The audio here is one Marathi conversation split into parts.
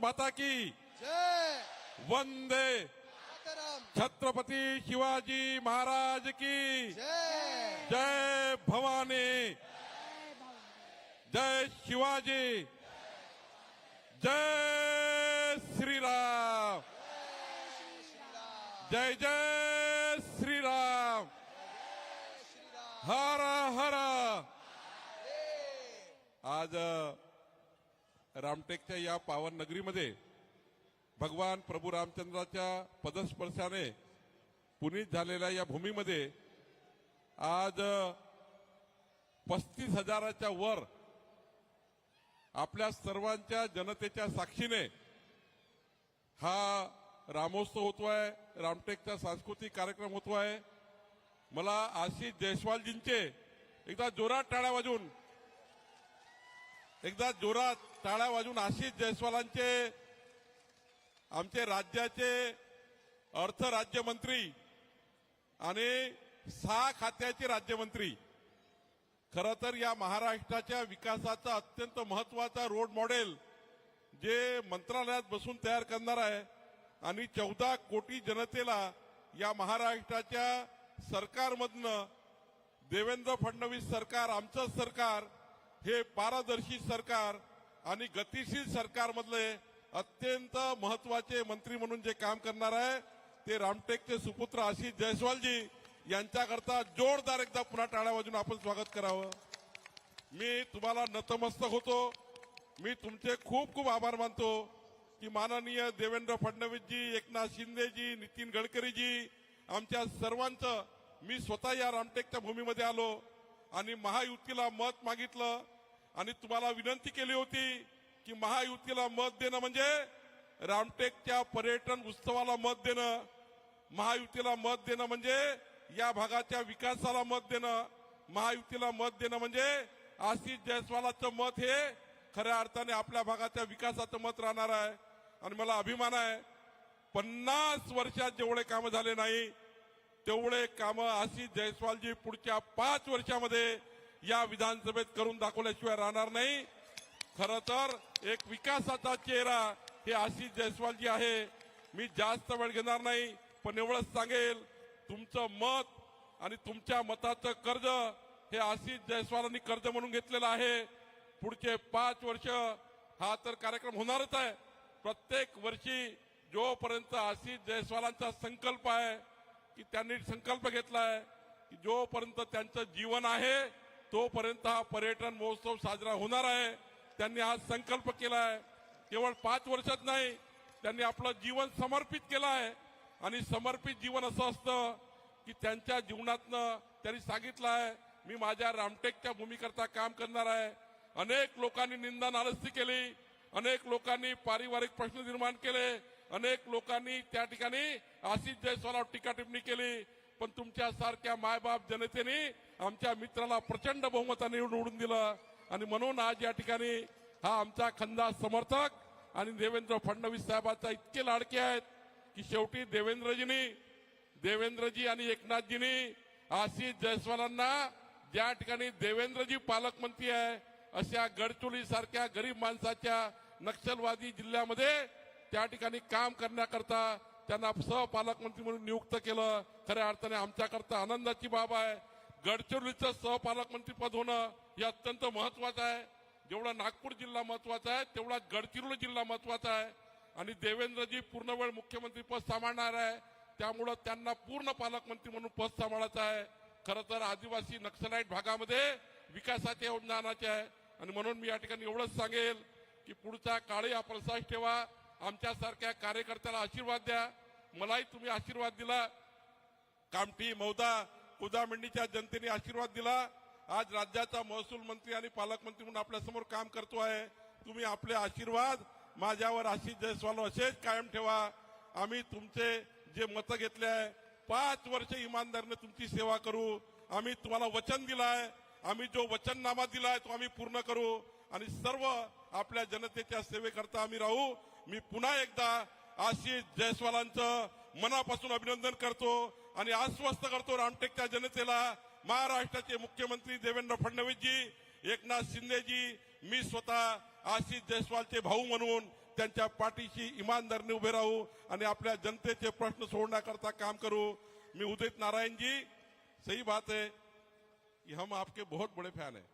माता की। जय। वंदे। छत्रपती शिवाजी महाराज की। जय। भवानी। जय शिवाजी। जय श्रीराम। जय जय श्रीराम। हर। हर। आज रामटेकच्या या पावन नगरीमध्ये भगवान प्रभू रामचंद्राच्या पदस्पर्शाने पुनीत झालेल्या या भूमीमध्ये आज पस्तीस हजाराच्या वर आपल्या सर्वांच्या जनतेच्या साक्षीने हा रामोत्सव होतो आहे रामटेकचा सांस्कृतिक कार्यक्रम होतो आहे मला आशिष जयस्वालजींचे एकदा जोरात टाळ्या वाजून एकदा जोरात टाळ्या वाजून आशिष जयस्वालांचे आमचे राज्याचे अर्थ राज्यमंत्री आणि सहा खात्याचे राज्यमंत्री. खरं तर या महाराष्ट्राच्या विकासाचा अत्यंत महत्त्वाचा रोड मॉडेल जे मंत्रालयात बसून तयार करणार आहे आणि चौदा कोटी जनतेला या महाराष्ट्राच्या सरकारमधनं देवेंद्र फडणवीस सरकार आमचं सरकार हे पारदर्शी सरकार आणि गतिशील सरकारमधले अत्यंत महत्त्वाचे मंत्री म्हणून जे काम करणार आहे ते रामटेकचे सुपुत्र आशिष जयस्वालजी यांच्याकरता जोरदार एकदा पुन्हा टाळ्या वाजून आपण स्वागत करावं. मी तुम्हाला नतमस्तक होतो. मी तुमचे खूप खूप आभार मानतो की माननीय देवेंद्र फडणवीसजी एकनाथ शिंदेजी नितीन गडकरीजी आमच्या सर्वांचं मी स्वतः या रामटेकच्या भूमीमध्ये आलो आणि महायुतीला मत मागितलं. आणि तुम्हाला विनंती केली होती की महायुतीला मत देणं म्हणजे रामटेकच्या पर्यटन उत्सवाला मत देणं महायुतीला मत देणं म्हणजे या भागाच्या विकासाला मत देणं महायुतीला मत देणं म्हणजे आशिष जयस्वालाचं मत हे खऱ्या अर्थाने आपल्या भागाच्या विकासाचं मत राहणार आहे. आणि मला अभिमान आहे पन्नास वर्षात जेवढे कामं झाले नाही तेवढे कामं आशिष जयस्वालजी पुढच्या पाच वर्षामध्ये या विधानसभेत करून दाखवल्याशिवाय राहणार नाही. खर तर एक विकासाचा चेहरा हे आशिष जयस्वालजी आहे. मी जास्त वेळ घेणार नाही पण एवढंच सांगेल तुमचं मत आणि तुमच्या मताचं कर्ज हे आशिष जयस्वालांनी कर्ज म्हणून घेतलेलं आहे. पुढचे पाच वर्ष हा तर कार्यक्रम होणारच आहे. प्रत्येक वर्षी जोपर्यंत आशिष जयस्वालांचा संकल्प आहे की त्यांनी संकल्प घेतलाय की जोपर्यंत त्यांचं जीवन आहे तोपर्यंत हा पर्यटन महोत्सव साजरा होणार आहे. त्यांनी हा संकल्प केला आहे. केवळ पाच वर्षात नाही त्यांनी आपलं जीवन समर्पित केलं आहे. आणि समर्पित जीवन असं असतं की त्यांच्या जीवनातनं त्यांनी सांगितलं आहे मी माझ्या रामटेकच्या भूमीकरता काम करणार आहे. अनेक लोकांनी निंदा नालस्ती केली अनेक लोकांनी पारिवारिक प्रश्न निर्माण केले अनेक लोकांनी त्या ठिकाणी आशिष जयस्वालावर टीका टिप्पणी केली. पण तुमच्यासारख्या मायबाप जनतेने आमच्या मित्राला प्रचंड बहुमताने निवडून दिलं. आणि म्हणून आज या ठिकाणी हा आमचा खंदा समर्थक आणि देवेंद्र फडणवीस साहेबांचा इतके लाडके आहेत की शेवटी देवेंद्रजीनी देवेंद्रजी आणि एकनाथजींनी आशिष जयस्वालांना ज्या ठिकाणी देवेंद्रजी पालकमंत्री आहे अशा गडचोली सारख्या गरीब माणसाच्या नक्षलवादी जिल्ह्यामध्ये त्या ठिकाणी काम करण्याकरता त्यांना सहपालकमंत्री म्हणून नियुक्त केलं. खऱ्या अर्थाने आमच्याकरता आनंदाची बाब आहे. गडचिरोलीचं सहपालकमंत्री पद होणं हे अत्यंत महत्वाचं आहे. जेवढा नागपूर जिल्हा महत्त्वाचा आहे तेवढा गडचिरोली जिल्हा महत्त्वाचा आहे. आणि देवेंद्रजी पूर्ण वेळ मुख्यमंत्री पद सांभाळणार आहे. त्यामुळं त्यांना पूर्ण पालकमंत्री म्हणून पद सांभाळायचं आहे. खरं तर आदिवासी नक्षलाईट भागामध्ये विकासाच्या योजना आणायचे आहे. आणि म्हणून मी या ठिकाणी एवढंच सांगेल की पुढचा काळी हा प्रसाद ठेवा. आमच्यासारख्या कार्यकर्त्याला आशीर्वाद द्या. मलाही तुम्ही आशीर्वाद दिला. कामठी मौदा कुदामिंडीच्या जनतेने आशीर्वाद दिला. आज राज्याचा महसूल मंत्री आणि पालकमंत्री म्हणून आपल्यासमोर काम करतो आहे. तुम्ही आपले आशीर्वाद माझ्यावर आशिष जयस्वाल असेच कायम ठेवा. आम्ही तुमचे जे मतं घेतले आहे पाच वर्ष इमानदारीने तुमची सेवा करू. आम्ही तुम्हाला वचन दिलाय. आम्ही जो वचननामा दिलाय तो आम्ही पूर्ण करू. आणि सर्व आपल्या जनतेच्या सेवेकरता आम्ही राहू. मी पुन्हा एकदा आशिष जयस्वालांचं मनापासून अभिनंदन करतो. आणि आश्वस्त करतो रामटेकच्या जनतेला महाराष्ट्राचे मुख्यमंत्री देवेंद्र फडणवीसजी एकनाथ शिंदेजी मी स्वतः आशिष जयस्वालचे भाऊ म्हणून त्यांच्या पाठीशी इमानदारीने उभे राहू आणि आपल्या जनतेचे प्रश्न सोडण्याकरता काम करू. मी उदित नारायण जी सही बात है कि हम आपके बहुत बड़े फैन हैं.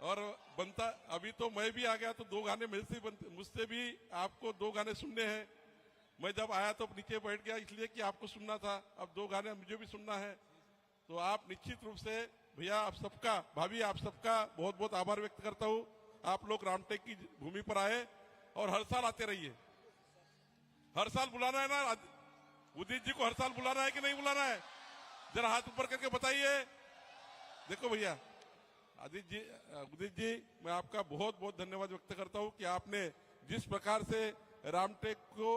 और बनता अभी तो मैं भी आ गया तो दो गाने मिलते बनते मुझसे भी आपको दो गाने सुनने हैं। मैं जब आया तो नीचे बैठ गया इसलिए कि आपको सुनना था। अब दो गाने मुझे भी सुनना है। तो आप निश्चित रूप से, भैया, आप सबका, भाभी, आप सबका बहुत बहुत आभार व्यक्त करता हूँ। आप लोग रामटेक की भूमि पर आए और हर साल आते रहिए। हर साल बुलाना है ना? उदित जी को हर साल बुलाना है कि नहीं बुलाना है? जरा हाथ ऊपर करके बताइए। देखो भैया आदित्य जी, उदित जी, मैं आपका बहुत बहुत धन्यवाद व्यक्त करता हूँ कि आपने जिस प्रकार से रामटेक को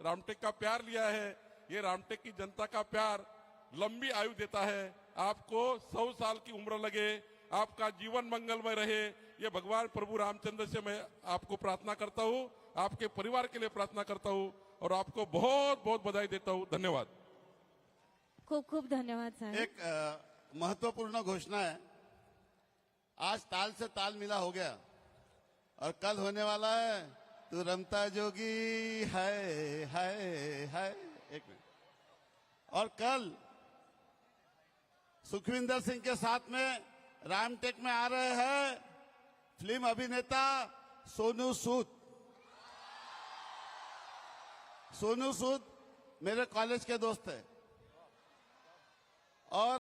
रामटेक का प्यार लिया है ये रामटेक की जनता का प्यार लंबी आयु देता है। आपको सौ साल की उम्र लगे आपका जीवन मंगलमय रहे। ये भगवान प्रभु रामचंद्र से मैं आपको प्रार्थना करता हूँ आपके परिवार के लिए प्रार्थना करता हूँ और आपको बहुत बहुत बधाई देता हूँ। धन्यवाद। खूब खूब धन्यवाद साहेब। एक महत्वपूर्ण घोषणा है। आज ताल से ताल मिला हो गया और कल होने वाला है तू रमता जोगी है है है। एक मिनट। और कल सुखविंदर सिंह के साथ में रामटेक में आ रहे हैं फ़िल्म अभिनेता सोनू सूद। सोनू सूद मेरे कॉलेज के दोस्त है। और